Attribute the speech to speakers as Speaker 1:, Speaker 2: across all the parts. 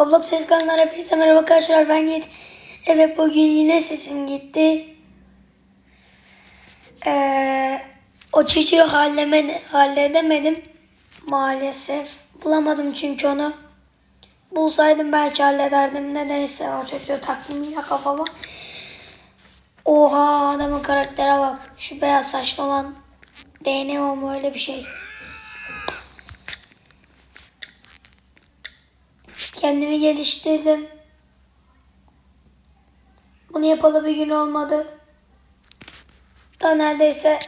Speaker 1: Roblox ses kanalına hepinize merhaba arkadaşlar ben Yiğit. Evet bugün yine sesim gitti. Ee, o çocuğu halleme, halledemedim maalesef. Bulamadım çünkü onu. Bulsaydım belki hallederdim. Nedense o çocuğu taktım yine kafama. Oha adamın karaktere bak. Şu beyaz saçlı olan DNA mu öyle bir şey. Kendimi geliştirdim. Bunu yapalı bir gün olmadı. Da neredeyse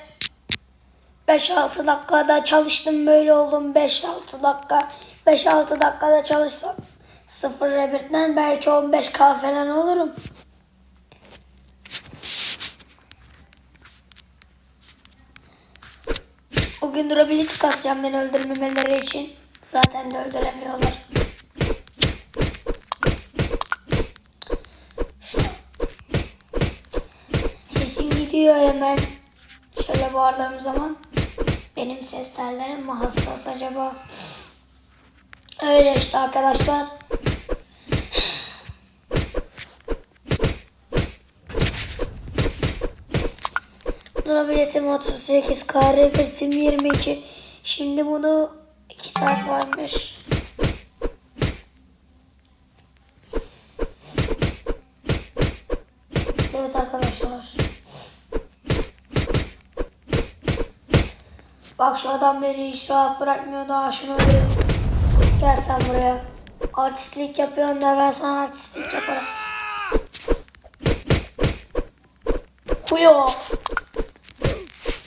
Speaker 1: 5-6 dakikada çalıştım böyle oldum 5-6 dakika. 5-6 dakikada çalışsam 0 rebirden belki 15k falan olurum. Bugün durability kasacağım beni öldürmemeleri için. Zaten de öldüremiyorlar. Şu Sesim gidiyor hemen. Şöyle bağırdığım zaman. Benim ses tellerim mi hassas acaba? Öyle işte arkadaşlar. Durabilitim 38, karabitim 22. Şimdi bunu 2 saat varmış. Evet arkadaşlar. Bak şu adam beni hiç rahat bırakmıyor daha şunu öldüreyim. Gel sen buraya. Artistlik yapıyorsun da ben sana artistlik yaparım. Huyo.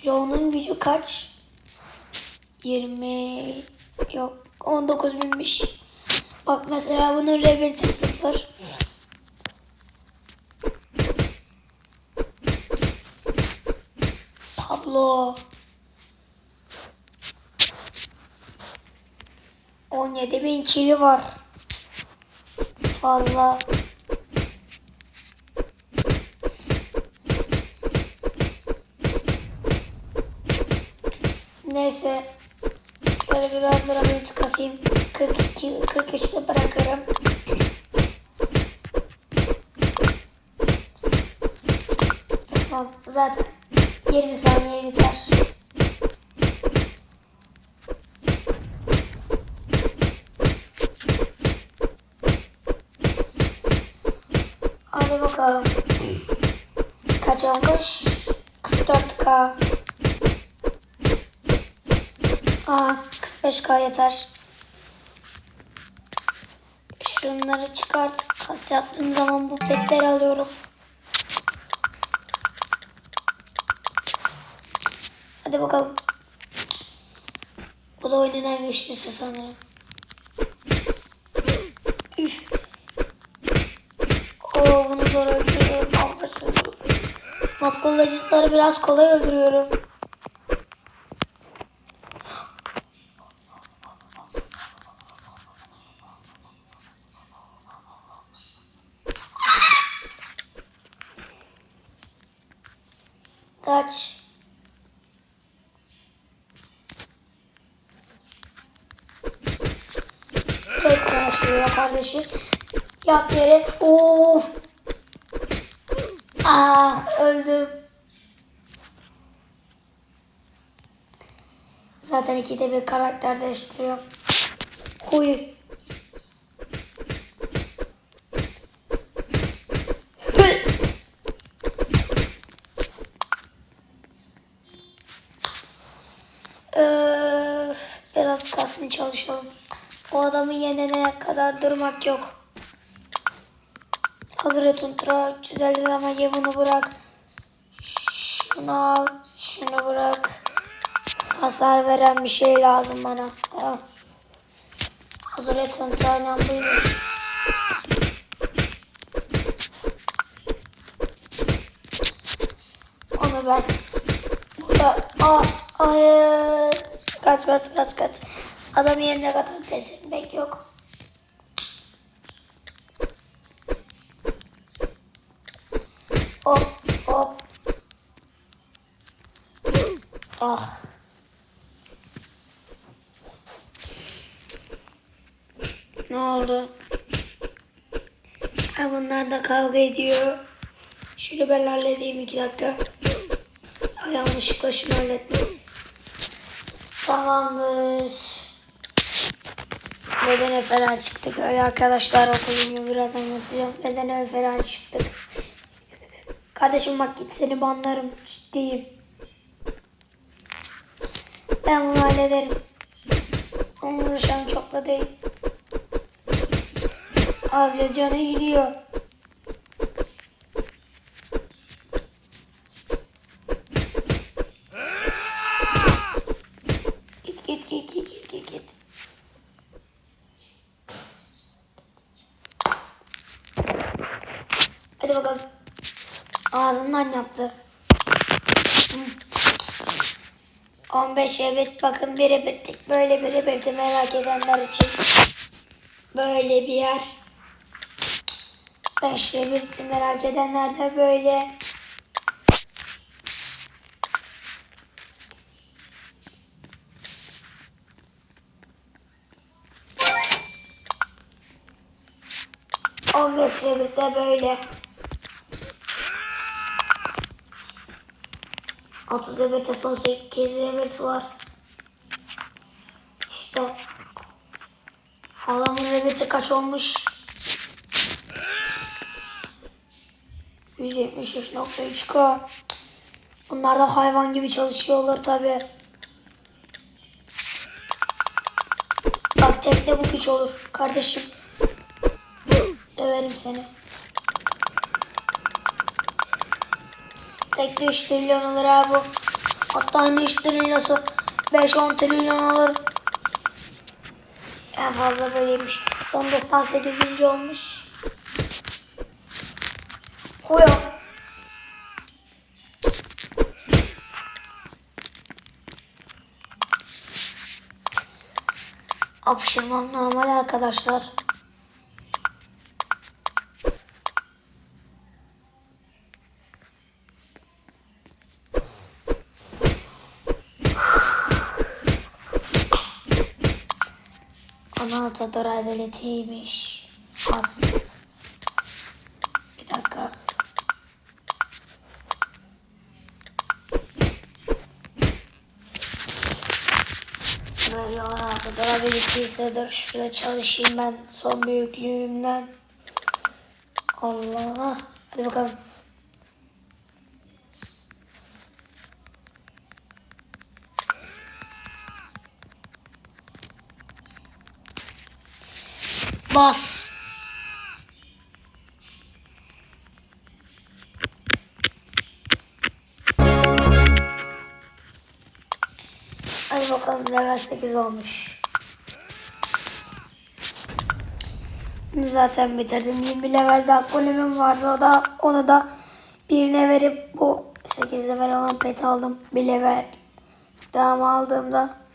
Speaker 1: Joe'nun gücü kaç? 20 yok 19 binmiş. Bak mesela bunun reverti 0. Pablo. 17 bin kili var. Fazla. Neyse. Şöyle biraz durability kasayım. 42, 43'te bırakırım. Tamam. Zaten 20 saniye biter. Hadi bakalım. Kaç olmuş? 44k. Aa 45k yeter. Şunları çıkart. Kas yaptığım zaman bu petleri alıyorum. Hadi bakalım. Bu da oyunun en güçlüsü sanırım. Üf. Oo bunu zor öldürüyorum. Acıtları biraz kolay öldürüyorum. Kaç. Evet sana şuraya kardeşim. Yap yere. Of. Aa öldüm. Zaten ikide bir karakter değiştiriyorum. Huy. Öf, biraz kasım çalışalım. O adamı yenene kadar durmak yok. Hazır et ultra. Güzel ama ye bunu bırak. Şunu al. Şunu bırak. Hasar veren bir şey lazım bana. Ha. Hazır et ultra buymuş. Onu ben burada aa, hayır. Kaç kaç kaç kaç. Adam yerine kadar pes etmek yok. Hop hop. Ah. Ne oldu? Ha, bunlar da kavga ediyor. Şunu ben halledeyim iki dakika. Ay, yanlışlıkla şunu hallettim. Tamamdır. Bedene falan çıktık. Öyle arkadaşlar okulumu biraz anlatacağım. Bedene falan çıktık. Kardeşim bak git seni banlarım. Ciddiyim. Ben bunu hallederim. Onun uğraşan çok da değil. Azca canı gidiyor. Git git git git git git git. Hadi bakalım. Ağzından yaptı. 15 evet bakın biri bittik. Böyle biri bitti merak edenler için. Böyle bir yer. 5 bitti merak edenler de böyle. On beş de böyle. 30 devlete son 8 devlet var. İşte halamın devleti kaç olmuş? 173.3K. Bunlar da hayvan gibi çalışıyorlar tabi. Bak tekte bu güç olur kardeşim. Döverim seni. Tekte 3 trilyon olur abi. Hatta hani 3 trilyonsu 5-10 trilyon olur. En fazla böyleymiş. Son destan 8. olmuş. Huyo. Apışırmam normal arkadaşlar. Analta driveletiymiş. Az. Bir dakika. Böyle analta driveletiyse dur şurada çalışayım ben son büyüklüğümden. Allah. Hadi bakalım. Bas. Hadi bakalım level 8 olmuş. Bunu zaten bitirdim. 20 levelde akkolemim vardı. O da onu da birine verip bu 8 level olan pet aldım. Bir level devam aldığımda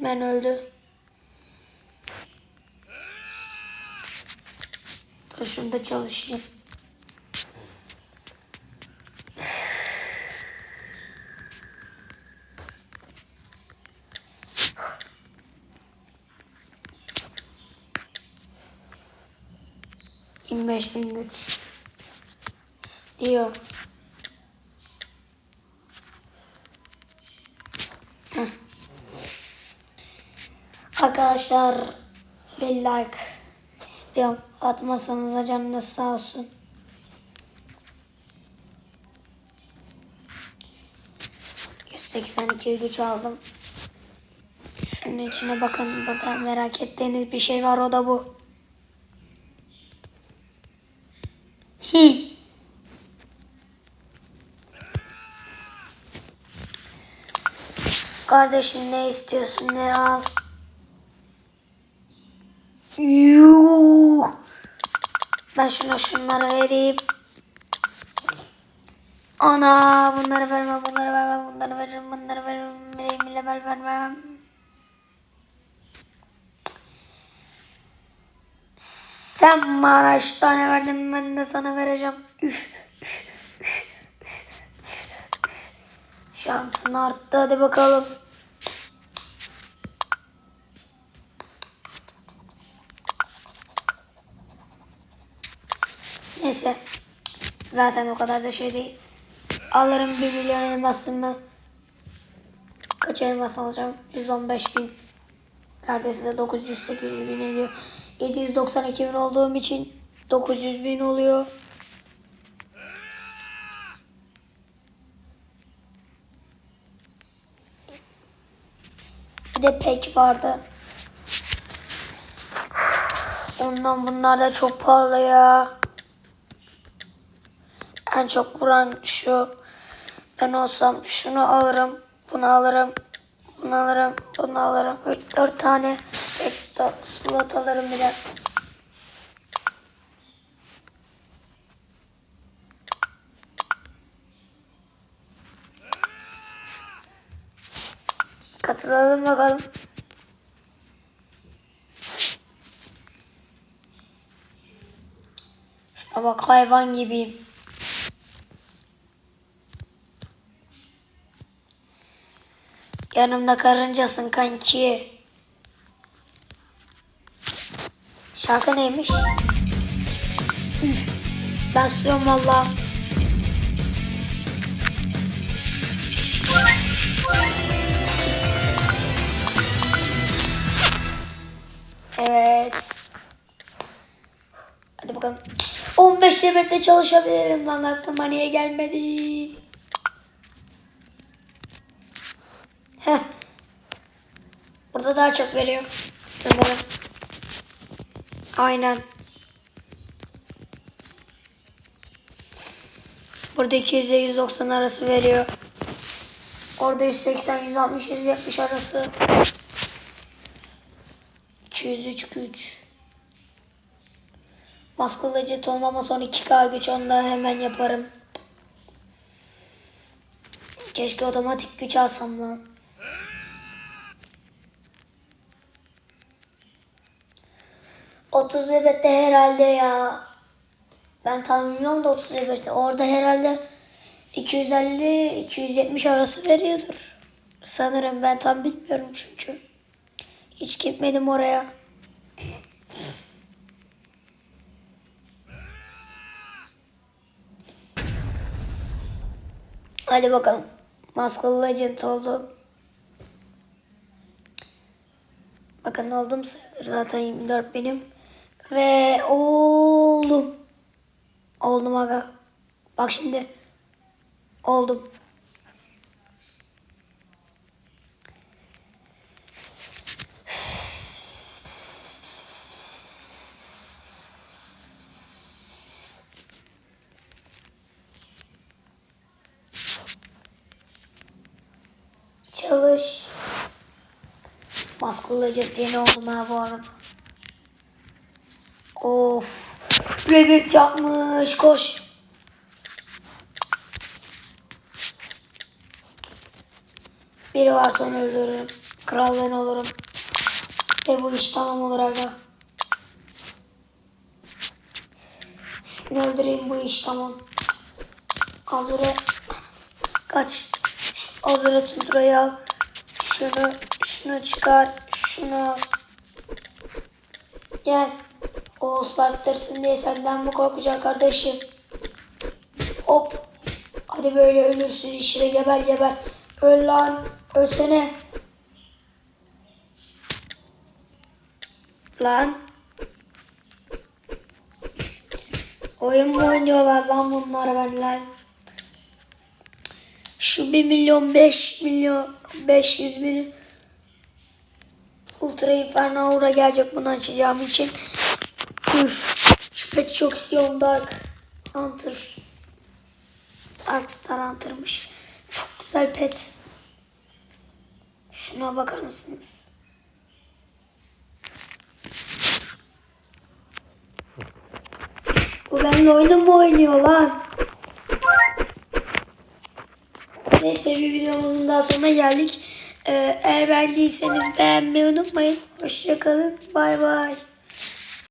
Speaker 1: hemen öldü. Şurada çalışayım. Bin güç istiyor. Arkadaşlar bir like istiyorum. Atmasanız canınız sağ olsun. ...182 güç aldım. Şunun içine bakın. Bakın merak ettiğiniz bir şey var o da bu. Hi. Kardeşim ne istiyorsun ne al. Yuh. Ben şuna şunları vereyim. Ana bunları vermem, bunları vermem, bunları veririm, bunları veririm. Bileyim level vermem. Sen bana üç tane verdin ben de sana vereceğim. Üf. Şansın arttı hadi bakalım. Zaten o kadar da şey değil. Alırım 1 milyon elmasımı. Kaç elmas alacağım? 115 bin. Neredeyse 908 bin ediyor. 792 bin olduğum için 900 bin oluyor. Bir de pek vardı. Ondan bunlar da çok pahalı ya. En çok vuran şu. Ben olsam şunu alırım. Bunu alırım. Bunu alırım. Bunu alırım. 4 tane ekstra slot alırım bir de. Katılalım bakalım. Bak hayvan gibiyim. Yanımda karıncasın kanki. Şarkı neymiş? Ben susuyorum valla. Evet. Hadi bakalım. 15 nöbette çalışabilirim lan aklıma niye gelmedi? Burada daha çok veriyor. Sanırım. Aynen. Burada 200 ile 190 arası veriyor. Orada 180, 160, 170 arası. 203 güç. Maskılı jet olmama son 2K güç onda hemen yaparım. Keşke otomatik güç alsam lan. Otuz evet de herhalde ya. Ben tam bilmiyorum da 30 evet. Orada herhalde 250-270 arası veriyordur. Sanırım ben tam bilmiyorum çünkü. Hiç gitmedim oraya. Hadi bakalım. Maskalı Legend oldu. Bakın oldum sayılır zaten 24 benim. Ve oldum. Oldum aga. Bak şimdi. Oldum. Çalış. Legend yeni oldum ha bu arada. Of. Revit yapmış. Koş. Biri varsa onu öldürürüm. Kral ben olurum. Ve bu iş tamam olur aga. Öldüreyim bu iş tamam. Azure kaç. Azure Tundra'yı al. Şunu, şunu çıkar. Şunu al. Gel. O ıslattırsın diye senden mi korkacak kardeşim? Hop. Hadi böyle ölürsün işte geber geber. Öl lan. Ölsene. Lan. Oyun mu oynuyorlar lan bunlar ben lan? Şu 1 milyon 5 milyon 500 bin Ultra Inferno Aura gelecek bunu açacağım için. Üf. Şu peti çok istiyorum Dark Hunter. Dark Star Hunter'mış. Çok güzel pet. Şuna bakar mısınız? Bu benimle oyun mu oynuyor lan? Neyse bir videomuzun daha sonuna geldik. Ee, eğer beğendiyseniz beğenmeyi unutmayın. Hoşçakalın. Bay bay.